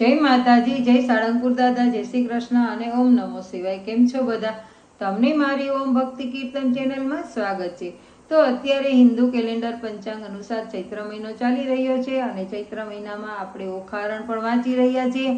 જય માતાજી, જય સાળંગપુર દાદા, જય શ્રી કૃષ્ણ અને ઓમ નમો શિવાય. કેમ છો બધા? તમને મારી ઓમ ભક્તિ કીર્તન ચેનલમાં સ્વાગત છે. તો અત્યારે હિન્દુ કેલેન્ડર પંચાંગ અનુસાર ચૈત્ર મહિનો ચાલી રહ્યો છે અને ચૈત્ર મહિનામાં આપણે ઓખારણ પણ વાંચી રહ્યા છીએ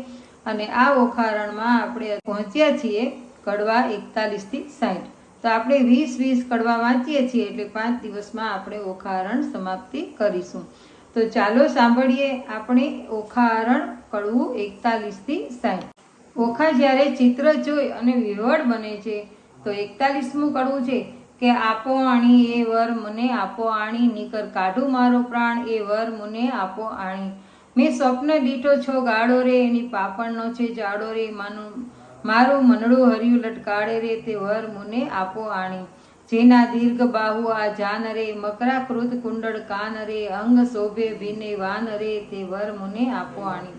અને આ ઓખારણમાં આપણે પહોંચ્યા છીએ કડવા એકતાલીસથી સાઠ તો આપણે વીસ વીસ કડવા વાંચીએ છીએ એટલે પાંચ દિવસમાં આપણે ઓખારણ સમાપ્તિ કરીશું. તો ચાલો સાંભળીએ આપણે ઓખારણ કડવું એકતાલીસથી સાઠ ઓખા જ્યારે ચિત્ર જોઈ અને વિહળ બને છે, તો એકતાલીસમું કડવું છે કે આપો આણી એ વર, મને આપો આણી, નીકર કાઢું મારો પ્રાણ, એ વર, મને આપો આણી. મેં સ્વપ્ન દીઠો છો ગાળો રે, એની પાપણનો છે જાડો રે, માનું, મારું મનડું હર્યું લટકાડે રે, તે વર, મને આપો આણી. જેના દીર્ઘ બાહુ આ જાન રે મકરાકૃત કુંડળ કાન રે અંગ શોભે ભીને વાન રે તે વર મુને આપો આણી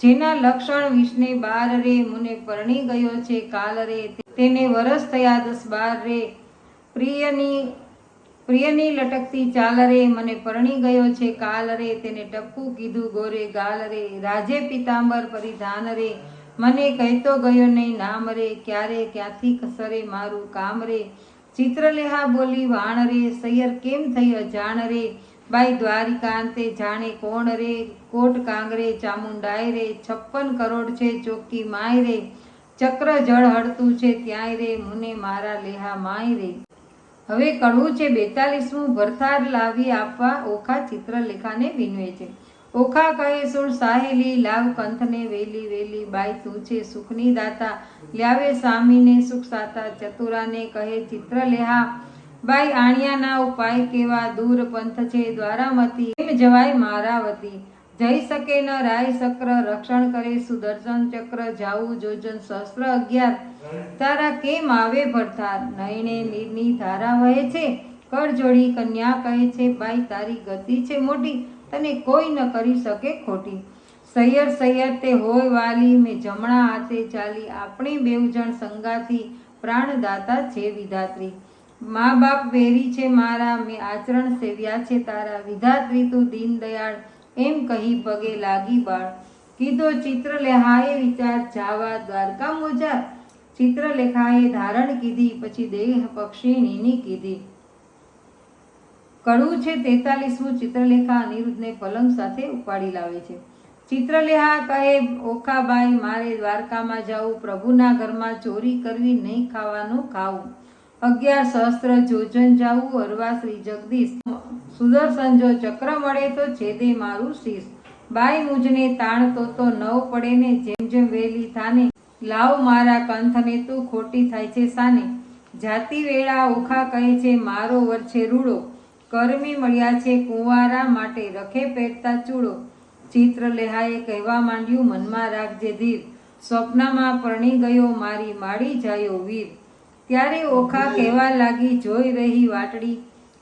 જેના લક્ષણ વિષ્ણે બાર રે, મુને પરણી ગયો છે કાલ રે, તેને વરસ થયા દસ બાર રે. પ્રિયની પ્રિયની લટકતી ચાલ રે, મને પરણી ગયો છે કાલ રે, તેને ટપકું કીધું ગોરે ગાલ રે. રાજે પિતાંબર પરિધાન રે, મને કહેતો ગયો નહીં નામ રે, ક્યારે, ક્યાંથી કસરે મારું કામ રે? ચિત્રલેહા બોલી, વાણ રે, સૈયર કેમ થઈ અજાણ રે? બાઈ દ્વારિકાંતે જાણે કોણ રે? કોટ કાંગરે, ચામુંડાય રે? છપ્પન કરોડ છે ચોકી માય રે? ચક્ર જળ હળતું છે ત્યાંય રે? મુને મારા લેહા માય રે? હવે કડવું છે બેતાલીસમું ભરથાર લાવી આપવા ઓખા ચિત્રલેખાને વિનવે છે. ઓખા કહે, સુણ સાહેલી, લાવ કંથને વેલી વેલી બાઈ તું છે સુખની દાતા. લ્યાવે સ્વામીને સુખ સાતા, ચતુરાને કહે, ચિત્રલેહા, બાઈ આણિયાના ઉપાય કેવા, દૂર પંથ છે દ્વારામતી. એમ જવાય મારાવતી જઈ શકે ન રાય ચક્ર રક્ષણ કરે સુદર્શન ચક્ર જાવું જોજન સહસ્ત્ર અગિયાર તારા કેમ આવે ભરતા નયણે નીરની ધારા વહે છે? કરજોડી કન્યા કહે છે, બાઈ તારી ગતિ છે મોટી. તને કોઈ ન કરી શકે ખોટી. સૈયર સૈયર, તે હોય વાલી, મેં જમણા હાથે ચાલી. આપણે બેઉ જણ સંગાથી પ્રાણદાતા છે વિધાત્રી. મા બાપ વેરી છે મારા, મેં આચરણ સેવ્યા છે તારા. વિધાત્રી તું દીન દયાળ, એમ કહી પગે લાગી બાળ. કીધો ચિત્રલેહાએ વિચાર, જાવા દ્વારકા મોજા ચિત્રલેખાએ ધારણ કીધી, પછી દેહ પક્ષીણીની કીધી. કડવું છે તેતાલીસમું ચિત્રલેખા અનિરુદ્ધને પલંગ સાથે ઉપાડી લાવે છે. ચિત્રલેખા કહે ઓખાબાઈ મારે દ્વારકામાં જવું પ્રભુના ઘરમાં ચોરી કરવી નહીં ખાવાનું ખાવું. અગિયાર સહસ્ત્ર જોજન જાવું, અરવા શ્રી જગદીશ. સુદર્શન જો ચક્ર મળે તો છેદે મારું શીશ. બાઈ મુજને તાણતો તો નવ પડે ને જેમ જેમ વેલી થાને. લાવ મારા કંથને તું ખોટી થાય છે સાને. જાતિ વેળા ઓખા કહે છે, મારો વર રૂડો. કર્મી મળ્યા છે, કુંવારા માટે રખે પહેરતા ચૂડો. ચિત્રલેહાએ કહેવા માંડ્યું, મનમાં રાખજે ધીર. સ્વપ્નમાં પરણી ગયો મારી માડી જાયો વીર. ત્યારે ઓખા કહેવા લાગી, જોઈ રહી વાટડી.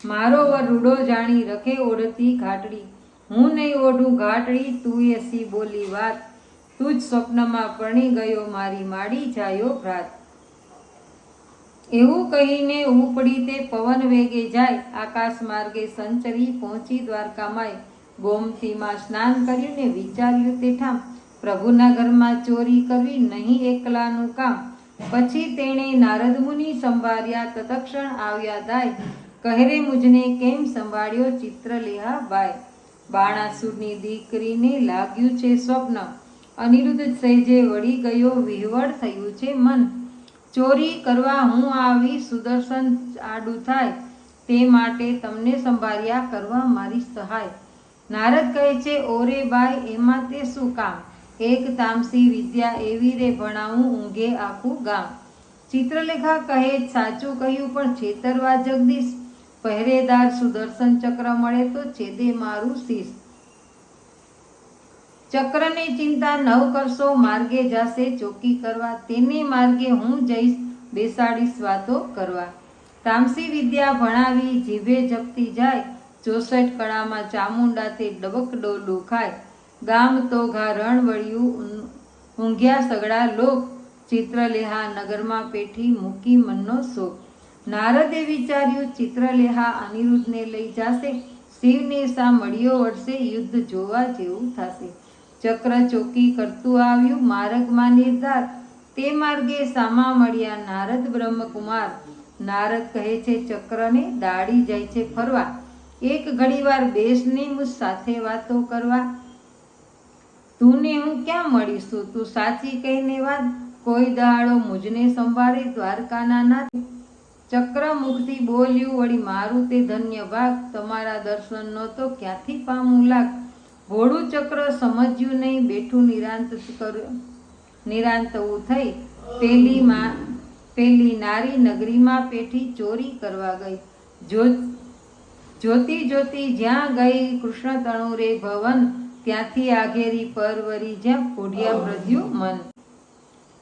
મારો વર રૂડો જાણી રખે ઓઢતી ઘાટડી. હું નહીં ઓઢું ઘાટડી, તું એસી બોલી વાત. તું જ સ્વપ્નમાં પરણી ગયો મારી માડી જાયો ભ્રાત. એવું કહીને ઉપડી તે પવન વેગે જાય, આકાશ માર્ગે સંચરી પહોંચી દ્વારકામાંય ગોમતીમાં સ્નાન કર્યું ને વિચાર્યું તે ઠામ, પ્રભુના ઘરમાં ચોરી કરવી નહીં એકલાનું કામ. પછી તેણે નારદ મુનિ સંભાળ્યા, તત્ક્ષણ આવ્યા દાય. કહેરે મુજને કેમ સંભાળ્યો ચિત્રલેહા બાય. બાણાસુરની દીકરીને લાગ્યું છે સ્વપ્ન. અનિરુદ્ધ સહેજે વળી ગયો, વિહવળ થયું છે મન. ચોરી કરવા હું આવી સુદર્શન આડું થાય તે માટે તમને સંભાળ્યા કરવા મારી સહાય. નારદ કહે છે, ઓરે બાઈ એમાં તે શું કામ? એક તામસી વિદ્યા એવી રે ભણાવું ઊંઘે આખું ગામ. ચિત્રલેખા કહે, સાચું કહ્યું, પણ છેતરવા જગદીશ. પહેરેદાર સુદર્શન ચક્ર મળે તો છેદે મારું શીશ ચક્રની ચિંતા નવ કરશો, માર્ગે જાશે, ચોકી કરવા. તેને માર્ગે હું જઈશ, બેસાડીશ વાતો કરવા. તામસી વિદ્યા ભણાવી, જીભે જપતી જાય. ચોસઠ કળામાં ચામુંડાથી ડબક ડોલું ખાય ગામ તો ઘા રણ વળ્યું ઊંઘ્યા સગડા લોક. ચિત્રલેહા નગરમાં પેઠી મૂકી મનનો શોક. નારદે વિચાર્યું, ચિત્રલેહા અનિરુદ્ધને લઈ જાશે. શિવને સા મળ્યો વળશે યુદ્ધ જોવા જેવું થશે. ચક્ર ચોકી કરતું આવ્યું માર્ગમાં નિર્ધાર. તે માર્ગે સામા મળ્યા નારદ બ્રહ્મકુમાર. નારદ કહે છે, ચક્રને દાડી જાય છે ફરવા. એક ઘડીવાર બેસની મુજ સાથે વાતો કરવા. તુને હું ક્યાં મળીશું? તું સાચી કહીને વાત. કોઈ દાડો મુજને સંભાળે દ્વારકાના નાથ. ચક્ર મુખથી બોલ્યું, વળી મારું તે ધન્ય ભાગ. તમારા દર્શનનો તો ક્યાંથી પામું લાગ? ભોળું ચક્ર સમજ્યું નહીં, બેઠું નિરાંત કર નિરાંતવું થઈ. પેલી પેલી નારી નગરીમાં પેઠી ચોરી કરવા ગઈ. જો, જોતી જોતી જ્યાં ગઈ કૃષ્ણ તણુરે ભવન, ત્યાંથી આગેરી પરવરી જ્યાં પોઢિયા પ્રધ્યું મન.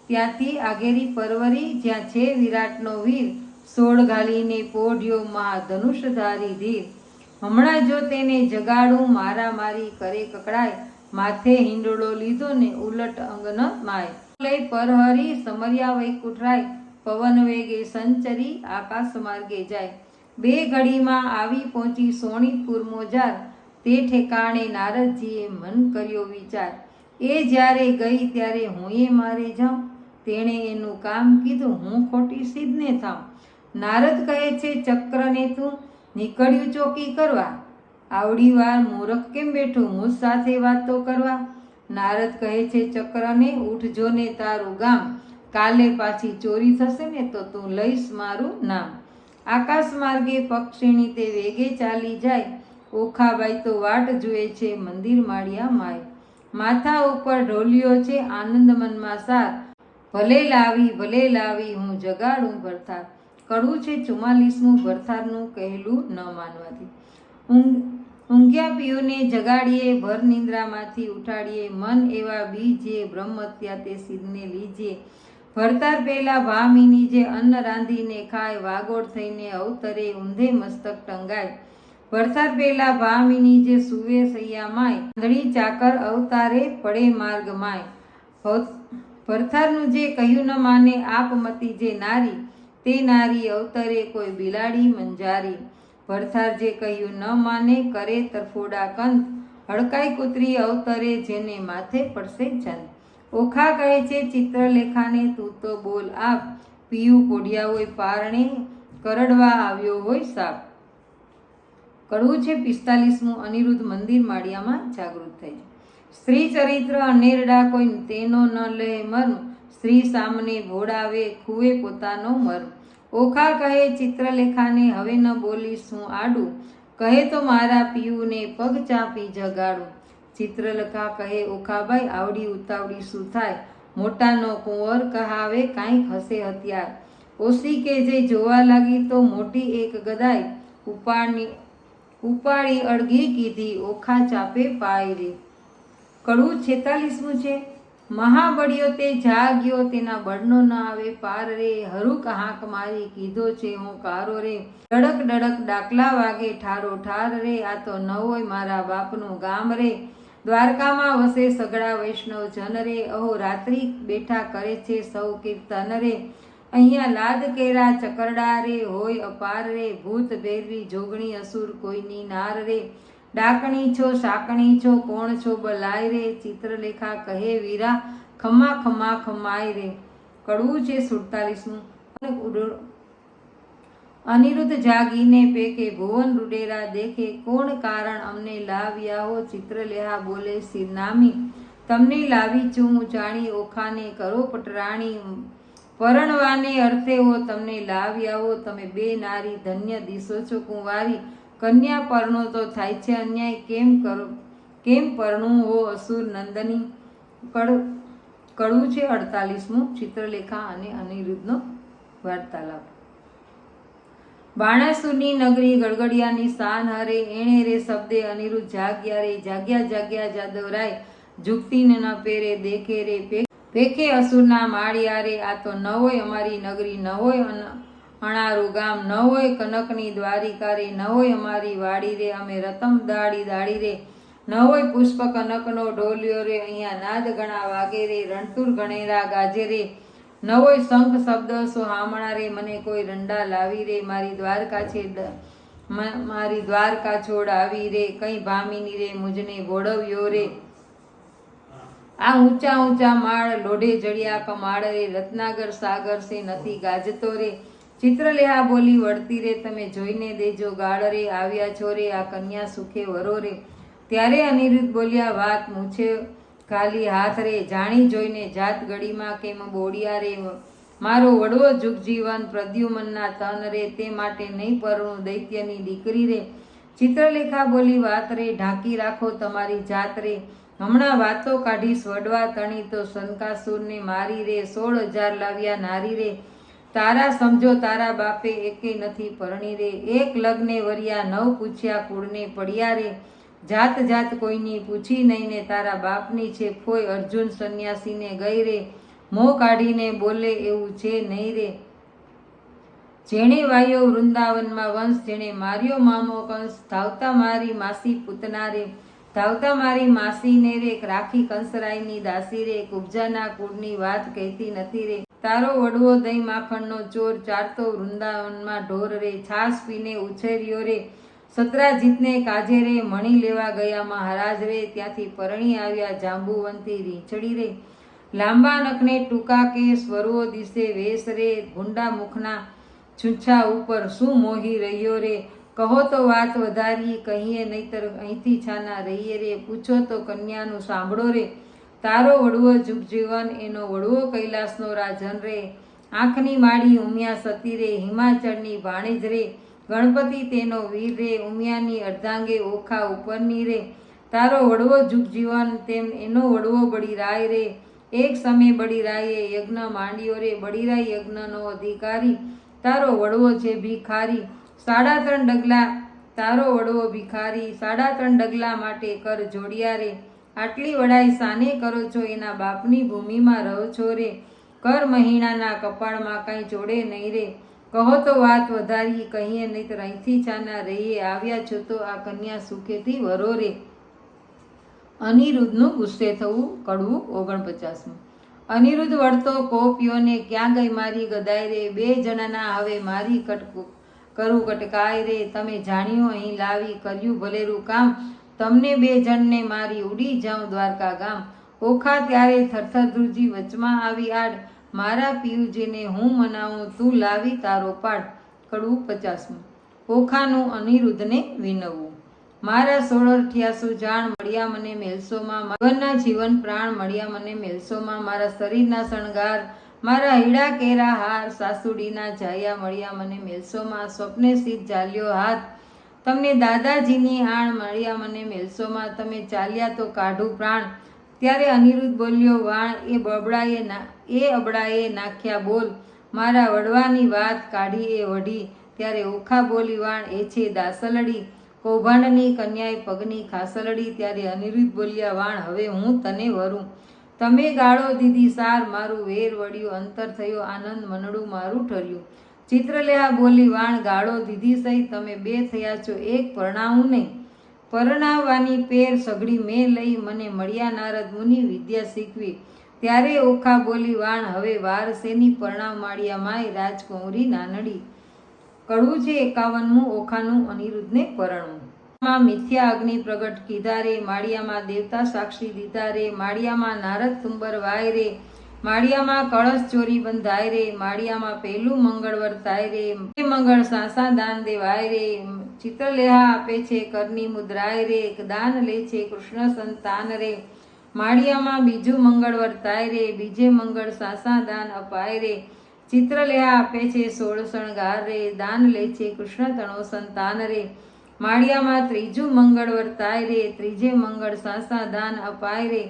ત્યાંથી આગેરી પરવરી જ્યાં છે વિરાટનો વીર, સોળ ઘાલીને પોઢ્યો મા ધનુષધારી ધીર. હમણાં જો તેને જગાડું, મારા મારી કરે કકડાય, માથે હિંડોળો લીધો ને ઉલટ અંગન માય. લઈ પરહરી સમર્યા વૈકુઠરાય પવન વેગે સંચરી આકાશ માર્ગે જાય. બે ઘડીમાં આવી પહોંચી સોણીપુર મોજાર, તે ઠેકાણે નારદજીએ મન કર્યો વિચાર. એ જ્યારે ગઈ ત્યારે હું એ મારે જાઉં. તેણે એનું કામ કીધું, હું ખોટી સિદ્ધને થાઉં. નારદ કહે છે, ચક્રને તું નીકળ્યું ચોકી કરવા. આવડી વાર મૂરખ કેમ બેઠું? મુજ સાથે વાતો કરવા. નારદ કહે છે, ચક્રને ઉઠજો ને તારું ગામ. કાલે પાછી ચોરી થશે ને તો તું લઈશ મારું નામ. આકાશ માર્ગે પક્ષીણી તે વેગે ચાલી જાય. ઓખાબાઈ તો વાટ જુએ છે, મંદિર માળિયા માય. માથા ઉપર ઢોલિયો છે, આનંદ મનમાં સાર. ભલે લાવી ભલે લાવી, હું જગાડું ભરથાર. કડવું છે ચુમ્માલીસમું ભરથારનું કહેલું ન માનવાથી. ઊંઘ ઊંઘ્યા પીઓને જગાડીએ ભર નિંદ્રામાંથી ઉઠાડીએ, મન એવા બીજે બ્રહ્મત્યા તે સિદ્ધને લીજે. ભરતાર પહેલા ભામીની જે અન્ન રાંધીને ખાય, વાગોળ થઈને અવતરે, ઊંધે મસ્તક ટંગાય. ભરતાર પહેલા ભામીની જે સુવે સૈયા માય, આંધળી ચાકર અવતારે પડે માર્ગ માય. ભવ- ભરથારનું જે કહ્યું ન માને, આપમતી જે નારી તે નારી અવતરે કોઈ બિલાડી મંજારી. ભરથાર જે કહ્યું ન માને કરે તરફોડા કંત હડકાઈ કૂતરી અવતરે જેને માથે પડશે ચંદ. ઓખા કહે છે, ચિત્રલેખાને તું તો બોલ આપ. પીયું કોઢિયા હોય પારણે કરડવા આવ્યો હોય સાપ. કડવું છે, પિસ્તાલીસમું અનિરુદ્ધ મંદિર માળિયામાં જાગૃત થઈ. સ્ત્રી ચરિત્ર અનેરડા કોઈ તેનો ન લે મર્મ સ્ત્રી સામને ભોળાવે ખુએ પોતાનો મર. ઓખા કહે ચિત્રલેખાને, હવે ન બોલીશ હું આડું. કહે તો મારા પિયુને, પગ ચાપી જગાડું. ચિત્રલેખા કહે, ઓખાભાઈ, આવડી ઉતાવળી શું થાય? મોટાનો કુંવર કહાવે કાંઈક હશે હત્યાર ઓસી કે જે જોવા લાગી તો મોટી એક ગદાય ઉપાડની, ઉપાડી અડગી કીધી, ઓખા ચાપે પાયરી. કડું છેતાલીસમું છે? મહાબળિયો તે જાગ્યો, તેના બળનો ન આવે, પાર રે હરુક હાંક મારી કીધો છે, હું કારો રે. ડડક ડડક ડાકલા વાગે, ઠારો ઠાર રે, આ તો ન હોય મારા બાપનું ગામ રે. દ્વારકામાં વસે સગડા વૈષ્ણવ જન રે, અહો રાત્રિ બેઠા કરે છે સૌ કીર્તન રે. અહીંયા લાદ કેરા ચકરડા રે, હોય અપાર રે, ભૂત ભેરવી જોગણી અસુર કોઈની નાર રે. ડાકણી છો સાકણી છો, કોણ છો, બલાય રે, ચિત્રલેખા કહે વીરા ખમા ખમા ખમાય રે. કડવું છે સુડતાલીસનું અને અનિરુદ્ધ જાગીને પેકે ભુવન રૂડેરા દેખે, કોણ કારણ અમને લાવ્યા હો ચિત્રલેહા બોલે, સિરનામી, તમને લાવી છું જાણી, ઓખાને કરો પટરાણી, પરણવાને અર્થે હો, તમને લાવ્યા હો તમે બે નારી, ધન્ય દિશો છો, કુંવારી કન્યા પરણો તો થાય છે અન્યાય. કેમ કરો? કેમ પરણું હો અસુર નંદની? કડ કડવું છે અડતાલીસમું ચિત્રલેખા અને અનિરુદ્ધનો વાર્તાલાપ. બાણાસુરની નગરી ગળગડિયાની શાન હરે, એણે રે શબ્દે અનિરુદ્ધ જાગ્યા રે, જાગ્યા જાગ્યા જાદવરાય ઝુકતીને ન પેરે દેખે રે પેખે અસુરના માળિયા રે, આ તો ન હોય અમારી નગરી, ન હોય અણારું ગામ ન હોય, કનકની દ્વારિકા ન હોય અમારી વાડી રે, અમે રતમ દાડી દાડી રે. ન હોય પુષ્પ કનકનો ઢોલિયો રે, અહીંયા નાદ ગણા વાગે રે રણતુર ગણેરા ગાજે રે. ન હોય શંખ શબ્દ સો હામણા રે, મને કોઈ રંડા લાવી રે, મારી દ્વારકા છે મારી દ્વારકા છોડ આવી રે, કઈ ભામીની રે, મુજને ભોળવ્યો રે. આ ઊંચા ઊંચા માળ, લોઢે જડિયા કમાડ રે, રત્નાગર સાગર સે નથી ગાજતો રે. ચિત્રલેહા બોલી, વળતી રે તમે જોઈને દેજો ગાળ રે, આવ્યા છો રે આ કન્યા સુખે વરો રે. ત્યારે અનિરુદ્ધ બોલ્યા, વાત મૂછે ખાલી હાથ રે, જાણી જોઈને જાત ગળીમાં કેમ બોડિયા રે? મારો વડવો જુગજીવન પ્રદ્યુમનના તન રે, તે માટે નહીં પરણું દૈત્યની દીકરી રે. ચિત્રલેખા બોલી, વાત રે, ઢાંકી રાખો તમારી જાત રે. હમણાં વાતો કાઢીશ, વડવા તણી તો શંકાસુરને મારી રે, સોળ હજાર લાવ્યા નારી રે. તારા સમજો તારા બાપે એકે નથી પરણી રે. એક લગ્ને વર્યા નવ પૂછ્યા કુળને પડ્યા રે. જાત જાત કોઈની પૂછી નહીં ને તારા બાપની છે ફોય અર્જુન સંન્યાસીને ગઈ રે. મોં કાઢીને બોલે એવું છે નહીં રે. જેણે વાયો વૃંદાવનમાં વંશ, જેણે માર્યો મામો કંસ, ધાવતા મારી માસી પૂતના રે. ધાવતા મારી માસીને રે. રાખી કંસરાયની દાસી રે. કુબજાના કુળની વાત કહેતી નથી રે. તારો વડવો દહીં માખણનો ચોર ચારતો વૃંદાવનમાં ઢોર રે છાસ પીને ઉછેર્યો રે. સતરાજીતને કાજે રે, મણી લેવા ગયા મહારાજ રે. ત્યાંથી પરણી આવ્યા જાંબુવંતી રીંછડી રે. લાંબા નખને ટૂંકા કે સ્વરવો દિશે વેશ રે. ગુંડા મુખના છૂછા ઉપર શું મોહી રહ્યો રે? કહો તો વાત વધારી, કહીએ નહીતર અહીંથી છાના રહીએ રે. પૂછો તો કન્યાનું સાંભળો રે. તારો વડવો જુગજીવન એનો વડવો કૈલાસનો રાજન રે. આંખની માડી ઉમિયા સતી રે, હિમાચળની ભાણેજ રે. ગણપતિ તેનો વીર રે, ઉમિયાની અર્ધાંગે ઓખા ઉપરની રે. તારો વડવો જુગજીવન તેમ એનો વડવો બળી રાય રે. એક સમય બળી રાયે યજ્ઞ માંડ્યો રે. બળીરાય યજ્ઞનો અધિકારી તારો વડવો છે ભિખારી. સાડા ત્રણ ડગલા તારો વડવો ભિખારી. સાડા ત્રણ ડગલા માટે કર જોડિયા રે. આટલી વડાઈ સાને કરો છો? એના બાપની ભૂમિમાં રહો છો રે. કર મહિનાના કપાળમાં કંઈ જોડે નહીં રે. કહો તો વાત વધારી, કહીએ નહીં તો અહીંથી ચાના રહીએ. આવ્યા છો તો આ કન્યા સુખેથી વરો રે. અનિરુદ્ધનું ગુસ્સે થવું કડવું ઓગણપચાસમું અનિરુદ્ધ વળતો કોપિયોને ક્યાં ગઈ મારી ગદાય રે? બે જણાના હવે મારી કટકું, કરું કટકાય રે. તમે જાણ્યું અહીં લાવી કર્યું ભલેરું કામ. તમને બે જણને મારી ઉડી જાઉં દ્વારકા ગામ. ઓખા ત્યારે થરથરધુરજી વચમાં આવી આડ, મારા પિયુજીને હું મનાવું, તું લાવી તારો પાડ કડવું પચાસમું. ઓખાનું અનિરુદ્ધને વિનવવું. મારા સોળ અઠ્યાસુ જાણ મળ્યા મને મેલસોમાં, મગનના જીવન પ્રાણ મળ્યા મને મેલસોમાં, મારા શરીરના શણગાર, મારા હીડા કેરા હાર સાસુડીના જાયા મળ્યા મને મેલસોમાં, સ્વપ્ને સિદ્ધ ચાલ્યો હાથ તમને દાદાજીની આણ મળ્યા મને મેલસોમાં તમે ચાલ્યા તો કાઢું પ્રાણ. ત્યારે અનિરુદ્ધ બોલ્યો, વાણ, એ બબડાએ ના, એ અબડાએ નાખ્યા બોલ. મારા વડવાની વાત કાઢી એ વઢી. ત્યારે ઓખા બોલી, વાણ, એ છે દાસલડી. કૌભાંડની કન્યાએ પગની ખાસલડી. ત્યારે અનિરુદ્ધ બોલ્યા, વાણ, હવે હું તને વરું. તમે ગાળો દીધી સાર, મારું વેર વળ્યું, અંતર થયો, આનંદ મનડું મારું ઠર્યું. ચિત્રલેહા બોલી, વાણ ગાળો દીધી સહી, તમે બે થયા છો એક પરણાવું નહીં. પરણાવવાની પેર સઘળી મેં લઈ મને મળ્યા નારદ મુનિ વિદ્યા શીખવી. ત્યારે ઓખા બોલી, વાણ, હવે વાર શેની પરણાવ માળિયા માય રાજકુંવરી નાનડી? કડવું છે એકાવનમું ઓખાનું અનિરુદ્ધને પરણવું. માં મિથ્યા અગ્નિ પ્રગટ કીધા રે, માળિયામાં દેવતા સાક્ષી દીધા રે, માળિયામાં નારદ તુંબર વાય રે માળિયામાં કળશ ચોરી બંધાય રે, માળિયામાં પહેલું મંગળ થાય રે મંગળ સાસા દાન દેવાય રે, ચિત્રલેહા આપે છે, કરની મુદ્રાય રે દાન લે છે, કૃષ્ણ સંતાન રે. માળિયામાં બીજું મંગળ વર્તાય રે, બીજે મંગળ સાસા દાન અપાય રે. ચિત્રલેહા આપે છે, સોળ શણગાર રે, દાન લે છે, કૃષ્ણ તણો સંતાન રે. માળિયામાં ત્રીજું મંગળ વર્તાય રે, ત્રીજે મંગળ સાસા દાન અપાય રે.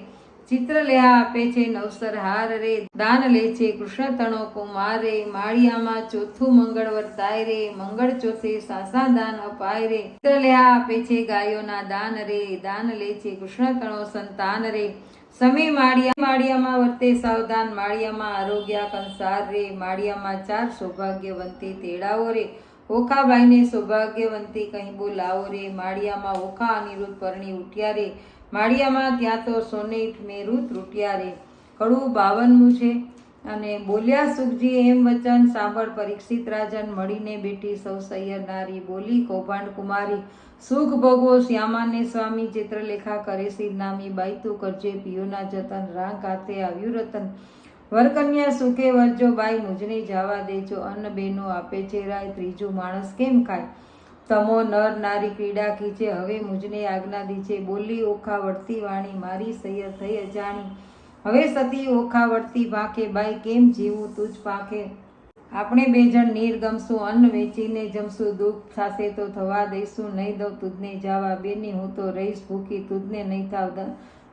ચિત્રલેહા આપે છે નવસર હાર રે, દાન લે છે કૃષ્ણ તણો કુમાર રે માળિયામાં ચોથું મંગળ વર્તાય રે, મંગળ ચોથે સાસા દાન અપાય રે. ચિત્રલેહા આપે છે ગાયોના દાન રે, દાન લે છે કૃષ્ણ તણો સંતાન રે. સમી માળિયા, માળિયામાં વર્તે સાવધાન, માળિયામાં આરોગ્ય કંસાર રે, માળિયામાં ચાર સૌભાગ્યવંતી તેડાવો રે. ઓખાબાઈને સૌભાગ્યવંતી કહી બોલાવો રે, માળિયામાં ઓખા અનિરુદ્ધ પરણી ઉઠ્યા રે. માળિયામાં ત્યાં તો સોને મેરુ ત્રુટ્યા રે. કડવું બાવનમું છે. અને બોલ્યા, સુખજી, એમ વચન સાંભળ, પરીક્ષિત રાજન મળીને બેઠી સૌ સૈયરનારી બોલી, કૌભાંડ કુમારી. સુખ ભોગવો શ્યામાને સ્વામી, ચિત્રલેખા કરે સિર નામી બાઈતું કરજે પિયોના જતન, રાંગ હાથે આવ્યું રતન. વરકન્યા સુખે વરજો, બાઈ, મુજને જાવા દેજો. અન્ન બેનો આપે છે રાય, ત્રીજું માણસ કેમ ખાય? તમો નર નારી ક્રીડા ખીચે હવે મુજને આજ્ઞા દીજે. બોલી ઓખા વળતી વાણી, મારી સૈયર થઈ અજાણી. હવે સતી ઓખા વળતી ભાખે, બાઈ કેમ જીવું તુજ પાખે? આપણે બે જણ નીર ગમશું અન્ન વેચીને જમશું, દુઃખ થશે તો થવા દઈશું. નહીં દઉં તુજને જાવા, બેની હું તો રહીશ ભૂખી, તુજને નહીં થાવ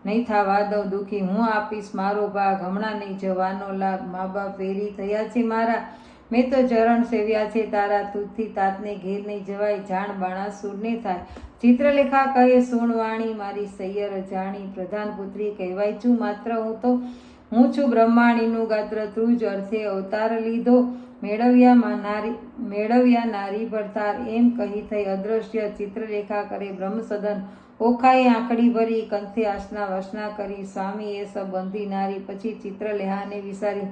નહીં થવા દઉં દુઃખી. હું આપીશ મારો ભાગ, હમણાં નહીં જવાનો લાભ. મા બાપ વેરી થયા છે મારા. મેં તો ચરણ સેવ્યા છે, તારા તુજથી તાતને ઘેર નહીં જવાય, જાણ બાણા સુરને થાય. ચિત્રલેખા કહે સુણવાણી મારી સૈયર જાણી, પ્રધાન પુત્રી કહેવાય છું માત્ર હું તો. હું છું બ્રહ્માણીનું ગાત્ર ત્રુજ અર્થે અવતાર લીધો. મેળવ્યા નારી મેળવ્યા નારી ભરતાર એમ કહી થઈ અદ્રશ્ય ચિત્રરેખા કરે બ્રહ્મસદન. ઓખાએ આંકડી ભરી, કંથે આસના વસના કરી. સ્વામી એ સબ નારી. પછી ચિત્રલેહાને વિસારી.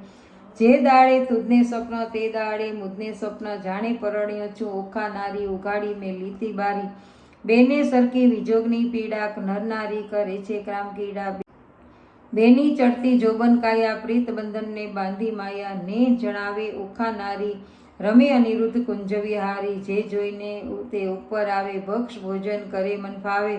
જે દાડે તુજને સ્વપ્ન તે દાડે મુદને સ્વપ્ન જાણે પરણ્યો છું. ઓખા નારી ઉઘાડી મેં લીધી બારી. બેને સરખી વિજોગની પીડા નર નારી કરે છે ક્રામ કીડા. બેની ચડતી જોબન કાયા પ્રીત બંધનને બાંધી માયા ને જણાવે ઓખા નારી, રમે અનિરુદ્ધ કુંજવી હારી જે જોઈને તે ઉપર આવે ભક્ષ ભોજન કરે મન ફાવે.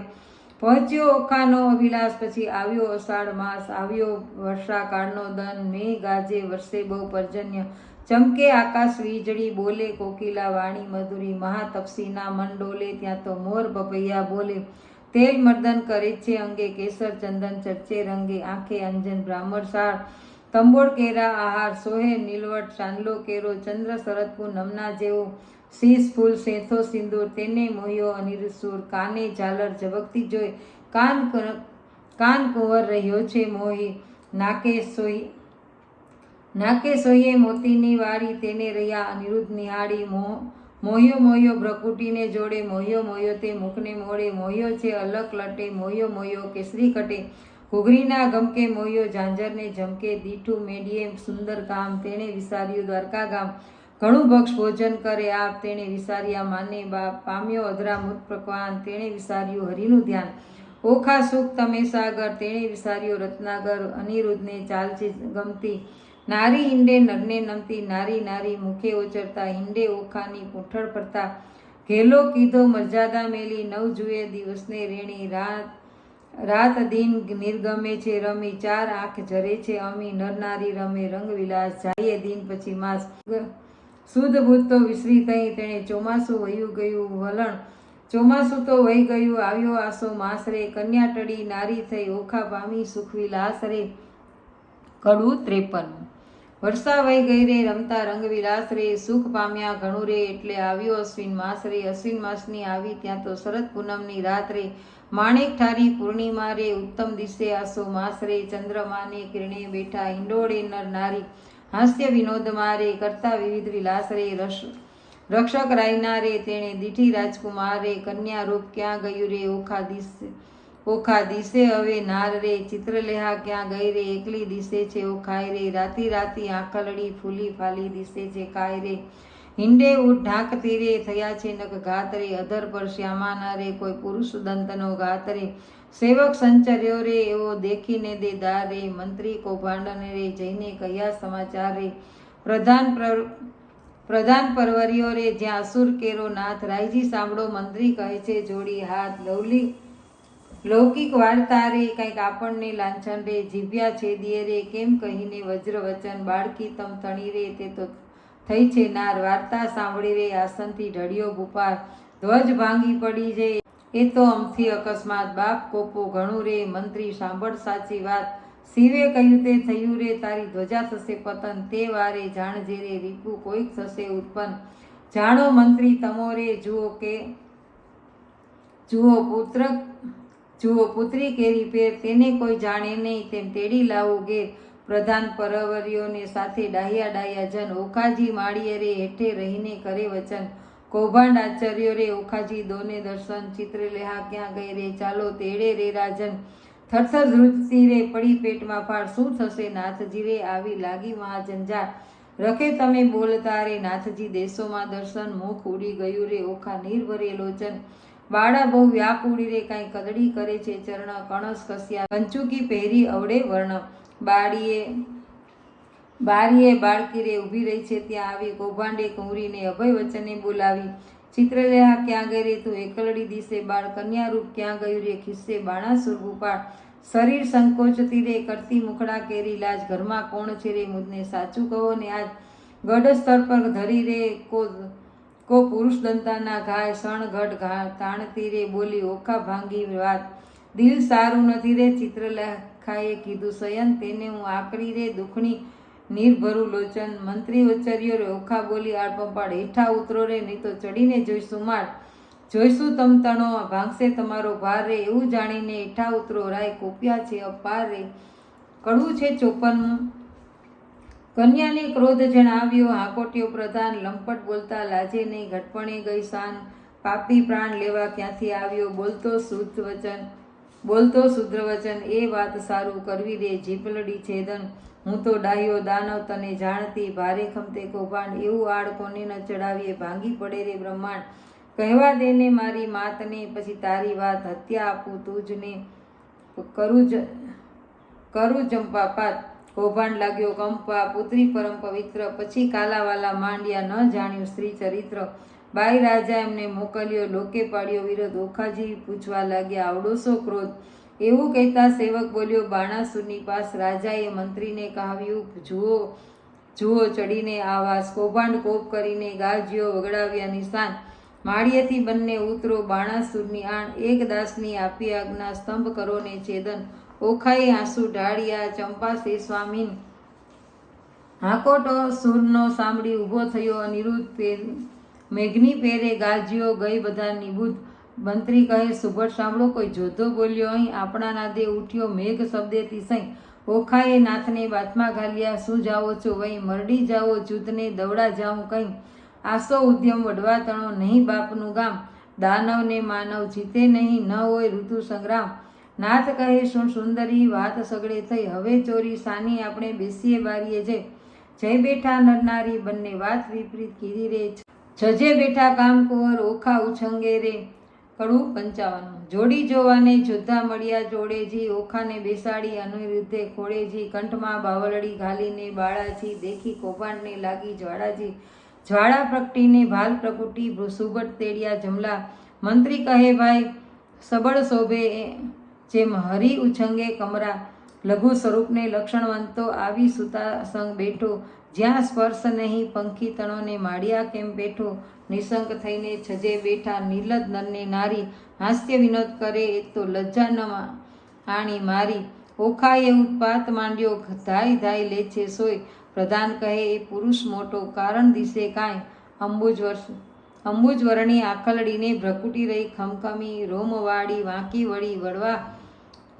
પહોંચ્યો ઓખાનો અભિલાષ, પછી આવ્યો અષાઢ માસ, આવ્યો વર્ષાકાળનો દન મેં ગાજે વર્ષે બહુ પર્જન્ય. ચમકે આકાશ વીજળી, બોલે કોકિલા વાણી મધુરી, મહાતપસીના મન ડોલે, ત્યાં તો મોર પપૈયા બોલે. તેલ મર્દન કરે છે અંગે કેસર, ચંદન ચર્ચે રંગે, આંખે અંજન બ્રાહ્મણ સાળ તંબોળ કેરા આહાર, સોહે નીલવટ, ચાંદલો કેરો, ચંદ્ર શરદપુ નમના જેવો. શીશ ફૂલ શેથો સિંદૂર, તેને મોહ્યો અનિરસુર કાને ઝાલર ઝબકતી જોઈ કાન કાન કુંવર રહ્યો છે મોહી. નાકે સોઈ, નાકે સોયે મોતીની વાળી, તેને રહ્યા અનિરુદ્ધ નિહાળી. મોહ મોહ્યો મોહ્યો ભ્રકુટીને જોડે મોહ્યો મોહ્યો તે મુખને મોડે મોહ્યો છે અલગ લટે મોહ્યો મોહ્યો કેસરી કટે ઘૂઘરીના ગમકે મોહ્યો ઝાંઝરને જમકે દીઠું મેડીએ સુંદર ગામ, તેણે વિસાર્યું દ્વારકા ગામ ઘણું ભક્ષ ભોજન કરે, આપ તેણે વિસાર્યા માને બાપ, પામ્યો અધરા મુત પ્રકવાન, તેણે વિસાર્યું હરિનું ધ્યાન. ઓખા સુખ તમે સાગર, તેણે વિસાર્યો રત્નાગર, અનિરુદ્ધને ચાલશે ગમતી. નારી હિંડે નરને નમતી, નારી નારી મુખે ઓચરતા, હિંડે ઓખાની પૂંઠળ ફરતા ઘેલો કીધો, મર્યાદા મેલી, નવ જુએ દિવસને રેણી, રાત રાત દિન નિર્ગમે છે, રમી, ચાર આંખ જરે છે, અમી નરનારી રમે, રંગ વિલાસ, જાઈએ દિન પછી માસ. શુદ્ધ ભૂત તો વિસરી થઈ તેણે ચોમાસું વયું ગયું વલણ. ચોમાસું તો વહી ગયું, આવ્યો આસો માસરે. કન્યા ટળી નારી થઈ, ઓખા પામી સુખવી વિલાસ રે. કડવું ત્રેપન. વર્ષા વહી ગઈ રે, રમતા રંગવિલાસ રે. સુખ પામ્યા ઘણું રે, એટલે આવ્યો અશ્વિન માસ રે. અશ્વિન માસની આવી ત્યાં તો શરદ પૂનમની રાત રે. માણેક ઠારી પૂર્ણિમા રે, ઉત્તમ દિશે આસો માસ રે. ચંદ્રમાને કિરણે બેઠા હિંડોળે નર નારી. હાસ્ય વિનોદ મારે કરતા વિવિધ વિલાસ રે રસ રક્ષક રાયના રે તેણે દીઠી રાજકુમાર, કન્યા રૂપ ક્યાં ગયું રે, ઓખા દિશે ઓખા દિશે હવે નાર રે, ચિત્રલેહા ક્યાં ગઈ રે, એકલી દિશે છે, ઓખાય રે, રાતી રાતી આંખલડી ફૂલી ફાલી દિશે છે, કાય રે. હિંડે ઉઠ ઢાંક તીરે થયા છે નક ગાતરે, અધર પર શ્યામાના રે, કોઈ પુરુષ દંતનો ગાતરે. સેવક સંચર્યો રે, એવો દેખીને દે દાર રે, મંત્રી કૌભાંડને રે, જઈને કયા સમાચાર રે. પ્રધાન પ્રધાન પરવરિયો રે, જ્યાં અસુર કેરો નાથ. રાયજી સાંભળો, મંત્રી કહે છે, જોડી હાથ લવલી લૌકિક વાર્તા રે, કંઈક આપણને લાંછન રે, જીભ્યા છેદીએ રે, કેમ કહીને વજ્ર વચન બાળકી તમ તણી રે, તે તો થઈ છે. નાર વાર્તા સાંભળી રે, આસનથી ઢળ્યો ભૂપાર ધ્વજ ભાંગી પડી છે એ તો અમથી અકસ્માત. બાપ કોપો ઘણું રે. મંત્રી, સાંભળ સાચી વાત. શિવે કહ્યું તે થયું રે. તારી ધ્વજા થશે પતન. તે વારે જાણજે રે. રીપુ કોઈક થશે ઉત્પન્ન. જાણો મંત્રી તમો રે, જુઓ કે, જુઓ પુત્ર, જુઓ પુત્રી કેરી પેર. તેને કોઈ જાણે નહીં. તેમ તેડી લાવું ઘેર. પ્રધાન પરવરીઓને સાથે ડાહ્યા ડાહ્યા જન, ઓખાજી માળીએ રે, હેઠે રહીને કરે વચન. કૌભાંડ આચાર્યો રે, ઓખાજી, દોને દર્શન, ચિત્ર લેહા, ક્યાં ગઈ રે? ચાલો, તેડે રે રાજન. થરથર ધ્રુજતી રે, પડી પેટમાં ફાળ, શું થશે નાથજી રે? આવી લાગી મહાજંજાળ. રખે તમે બોલતા રે, નાથજી, દેશોમાં દર્શન મુખ ઉડી ગયું રે, ઓખા નીર ભરે લોચન. બાળા બહુ વ્યાપ ઉડી રે, કાંઈ કદડી કરે છે ચરણ, કણસ કસ્યા, પંચુકી પહેરી અવડે વર્ણ. બાળીએ બારીએ બાળકી રે ઊભી રહી છે. ત્યાં આવી કૌભાંડે કુંવરીને અભય વચને બોલાવી. ચિત્રલેહા, ક્યાં ગઈ રે તું? એકલડી દિશે બાળ કન્યા રૂપ ક્યાં ગયું રે? ખિસ્સે બાણાસુર ઉપાડ. શરીર સંકોચતી રે, કરતી મુખડા કેરી. લાજ ઘરમાં કોણ છે રે? મુદને સાચું કહો ને આજ. ગઢ સ્તર પર ધરી રે કો કો પુરુષ દંતાના ઘાય. સણ ગઢ ઘા, તાણતી રે બોલી ઓખા ભાંગી વાત. દિલ સારું નથી રે ચિત્રલેખાએ કીધું, સયન, તેને હું આકરી રે દુખણી નિર્ભરું લોચન. મંત્રી ઉચ્ચર્યો રે ઓખા બોલી આડ પંપાડ હેઠા ઉતરો રે, નહીં તો ચડીને જોઈશું માર જોઈશું તમ તણો, ભાંગશે તમારો ભાર રે. એવું જાણીને હેઠા ઉતરો, રાય કોપ્યા છે, અપાર રે. કડવું છે ચોપનનું કન્યાને ક્રોધ જણાવ્યો, હાકોટ્યો પ્રધાન. લંપટ બોલતા લાજે નહીં, ઘટપણે ગઈ શાન. પાપી પ્રાણ લેવા ક્યાંથી આવ્યો? બોલતો શુદ્ધ વચન. બોલતો શુદ્ર વચન એ વાત સારું કરવી રે જીપલડી છેદન. હું તો ડાહ્યો દાનવ તને જાણતી, ભારે ખમતે કૌભાંડ, એવું આડ કોને ન ચડાવીએ ભાંગી પડે રે બ્રહ્માંડ. કહેવા દે ને મારી માતને, પછી તારી વાત હત્યા આપું તું જ ને કરું જ કરું ચંપાપાત કૌભાંડ લાગ્યો કંપા પુત્રી પરમ પવિત્ર, પછી કાલાવાલા માંડ્યા ન જાણ્યું સ્ત્રી ચરિત્ર. બાઈ રાજા એમને મોકલ્યો, લોકે પાડ્યો વિરોધ. ઓખાજી પૂછવા લાગ્યા આવડોસો ક્રોધ? એવું કહેતા સેવક બોલ્યો, બાણાસુરની પાસ રાજાએ મંત્રીને કહ્યું જુઓ જુઓ ચડીને આવાસ કૌભાંડ કોપ કરીને ગાજીઓ વગડાવ્યા નિશાન માળિયેથી બંને ઉતરો, બાણાસુરની આણ, એક દાસની આપી આજ્ઞા, સ્તંભ કરો ને છેદન ઓખાએ આંસુ ઢાળ્યા શ્રી સ્વામી હાકોટો સૂરનો સાંભળી ઊભો થયો અનિરુદ્ધ મેઘની પેરે ગાજીઓ ગઈ બધા નિબુદ્ધ મંત્રી કહે સુભટ સાંભળો, કોઈ જોધો બોલ્યો અહીં, આપણા નાદે ઉઠ્યો મેઘ શબ્દેથી સહી. ઓખાએ નાથને બાતમાં ઘાલ્યા, શું જાઓ છો? વહી મરડી જાઓ, જૂથને દવડા જાઉં કહી આસો ઉદ્યમ વડવા તણો નહીં બાપનું ગામ. દાનવને માનવ જીતે નહીં, ન હોય ઋતુ સંગ્રામ. નાથ કહે શું સુંદરી, વાત સગડે થઈ. હવે ચોરી સાની આપણે બેસીએ બારીએ જઈ જય બેઠા નરનારી, બંને વાત વિપરીત કીધી રે જજે બેઠા કામકુંવર ઓખા ઉછંગે રે કડું પંચાવન. જોડી જોવાને જોધા મળ્યા જોડેજી, ઓખાને બેસાડી અનિરુદ્ધે ખોળેજી કંઠમાં બાવલડી ઘાલીને બાળાજી, દેખી કૌભાંડને લાગી જ્વાળાજી. જ્વાળા પ્રગટીને ભાલ પ્રકુટી સુબટ તેડિયા જમલા. મંત્રી કહે, ભાઈ, સબળ શોભે જેમ હરી ઉછંગે કમરા. લઘુ સ્વરૂપને લક્ષણવંતો, આવી સુતા સંગ બેઠો. જ્યાં સ્પર્શ નહીં, પંખી તણોને માળિયા કેમ બેઠો? નિસંગ થઈને છજે બેઠા નીલદ નરને નારી, હાસ્ય વિનોદ કરે એ તો લજ્જા ન આણી મારી. ઓખાએ ઉત્પાત માંડ્યો ધાય ધાય લે છે સોય. પ્રધાન કહે, એ પુરુષ મોટો, કારણ દિશે કાંઈ? અંબુજ વર્ષ, અંબુજ વર્ણી આખલડીને ભ્રકુટી રહી ખમખમી, રોમવાળી વાંકી વળી વળવા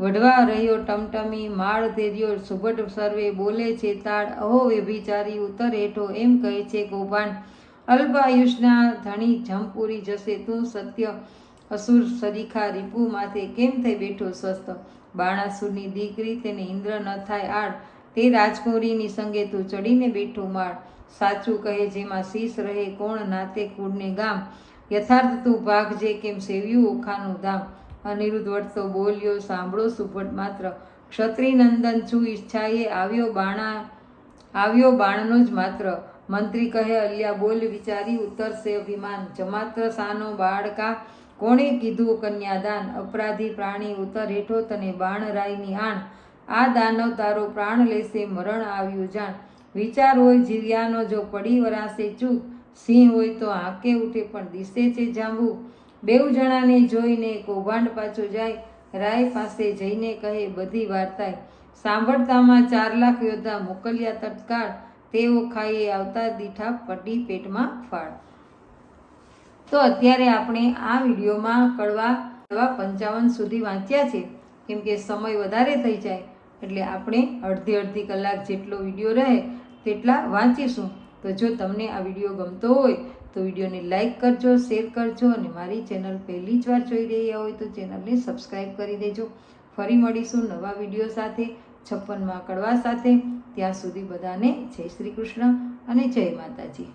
વઢવા રહ્યો ટમટમી, માળ ધેર્યો સુબટ સર્વે બોલે છે તાળ. અહો વ્યભિચારી, ઉતર હેઠો એમ કહે છે કૌભાંડ. અલ્પાયુષના ધણી જમપુરી જશે તું સત્ય. અસુર સરીખા રીપુ માથે કેમ થઈ બેઠો સ્વસ્થ બાણાસુરની દીકરી તેને ઇન્દ્ર ન થાય આડ તે રાજકુંવરીની સંગે તું ચડીને બેઠો માળ. સાચું કહે જેમાં શીશ રહે કોણ નાતે કુળને ગામ. યથાર્થ તું ભાગ જે કેમ સેવ્યું ઓખાનું ધામ. અનિરુદ્ધ વટતો બોલ્યો, સાંભળો સુપટ માત્ર ક્ષત્રિનંદન છું, ઈચ્છાએ આવ્યો બાણા, આવ્યો બાણનો જ માત્ર. મંત્રી કહે, અલ્યા, બોલ, વિચારી, ઉતરશે અભિમાન. જમાત્ર સાનો બાળકા, કોણે કીધું કન્યાદાન? અપરાધી પ્રાણી ઉતર હેઠો તને બાણ રાયની આણ. આ દાનવ તારો પ્રાણ લેશે, મરણ આવ્યું જાણ. વિચાર હોય, જીવ્યાનો જો પડી વરાશે ચૂક સિંહ હોય તો આંકે ઉઠે, પણ દિશે છે જાંબુ. બેઉ જણાને જોઈને કૌભાંડ પાછો જાય, રાય પાસે જઈને કહે, બધી વાર્તાએ સાંભળતામાં ચાર લાખ યોદ્ધા મોકલ્યા તત્કાળ. તેઓ ખાઈએ આવતા દીઠા પડી પેટમાં ફાળ તો અત્યારે આપણે આ વિડીયોમાં કડવા કડવા પંચાવન સુધી વાંચ્યા છે. કેમ કે સમય વધારે થઈ જાય, એટલે આપણે અડધી અડધી કલાક જેટલો વીડિયો રહે, તેટલા વાંચીશું. તો જો તમને આ વીડિયો ગમતો હોય તો વિડીયોને લાઇક કરજો, શેર કરજો અને મારી ચેનલ પહેલી જ વાર જોઈ રહ્યા હોય તો ચેનલને સબસ્ક્રાઈબ કરી દેજો. ફરી મળીશું નવા વીડિયો સાથે, છપ્પનમાં કડવા સાથે. ત્યાં સુધી બધાને જય શ્રી કૃષ્ણ અને જય માતાજી.